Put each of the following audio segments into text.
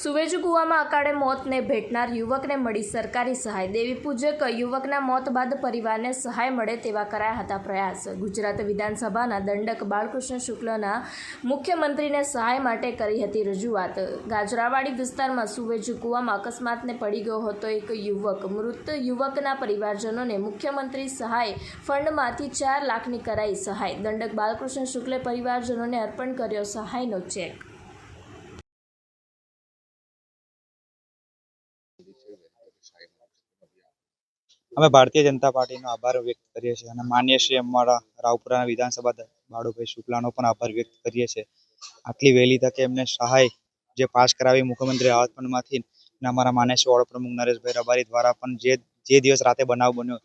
સુવેજ કુવામાં અકાળે મોતને ભેટનાર યુવકને મળી સરકારી સહાય. દેવી પૂજક યુવકના મોત બાદ પરિવારને સહાય મળે તેવા કરાયા હતા પ્રયાસ. ગુજરાત વિધાનસભાના દંડક બાળકૃષ્ણ શુક્લના મુખ્યમંત્રીને સહાય માટે કરી હતી રજૂઆત. ગાજરાવાડી વિસ્તારમાં સુવેજ કુવામાં અકસ્માતને પડી ગયો હતો એક યુવક. મૃત યુવકના પરિવારજનોને મુખ્યમંત્રી સહાય ફંડમાંથી ચાર લાખની કરાઈ સહાય. દંડક બાલકૃષ્ણ શુક્લે પરિવારજનોને અર્પણ કર્યો સહાયનો ચેક. અમે ભારતીય જનતા પાર્ટીનો આભાર વ્યક્ત કરીએ છીએ અને માન્ય શ્રી અમારા રાવપુરાના વિધાનસભા બાળુભાઈ શુક્લાનો પણ આભાર વ્યક્ત કરીએ છીએ. આટલી વહેલી તકે એમને સહાય જે પાસ કરાવી મુખ્યમંત્રી રાહત અમારા માન્ય શ્રી નરેશભાઈ રબારી દ્વારા પણ જે જે દિવસ રાતે બનાવ બન્યો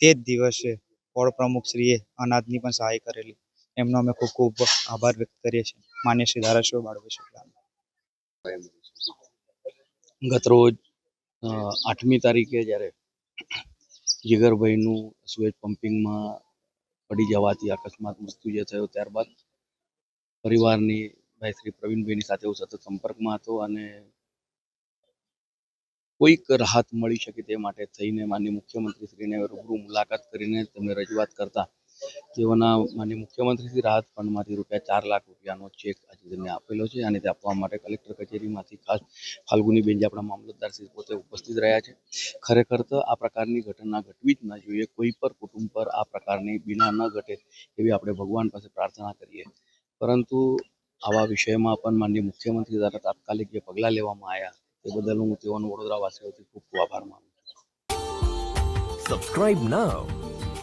તે જ દિવસે વોર્ડ પ્રમુખ શ્રીએ અનાજની પણ સહાય કરેલી. એમનો અમે ખૂબ ખૂબ આભાર વ્યક્ત કરીએ છીએ. માન્ય શ્રી ધારાસભ્ય બાળુભાઈ શુક્લાનો ગતરોજ અ, આઠમી તારીખે જ્યારે જીગરભાઈનું સુએજ પમ્પિંગમાં પડી જવાથી અકસ્માત મૃત્યુ જે થયો ત્યારબાદ પરિવારની ભાઈ શ્રી પ્રવીણભાઈની સાથે હું સતત સંપર્કમાં હતો અને કોઈક રાહત મળી શકે તે માટે થઈને માનનીય મુખ્યમંત્રી શ્રીને રૂબરૂ મુલાકાત કરીને તેમને રજૂઆત કરતા તેઓના માન્ય મુખ્યમંત્રીથી રાહત ફંડમાંથી રૂપિયા ચાર લાખ રૂપિયાનો ચેક આજે તેમને આપેલો છે અને તે આપવા માટે કલેક્ટર કચેરીમાંથી ખાસ ફાલ્ગુનીબેન જે આપણા મામલતદાર શ્રી પોતે ઉપસ્થિત રહ્યા છે. ખરેખર તો આ પ્રકારની ઘટના ઘટવી જ ન જોઈએ. કોઈ પર કુટુંબ પર આ પ્રકારની બીના ન ઘટે એવી આપણે ભગવાન પાસે પ્રાર્થના કરીએ. પરંતુ આવા વિષયમાં પણ માનનીય મુખ્યમંત્રી દ્વારા તાત્કાલિક જે પગલાં લેવામાં આવ્યા તે બદલ હું તેઓનો વડોદરાવાસીઓથી ખૂબ ખૂબ આભાર માનું છું. Subscribe now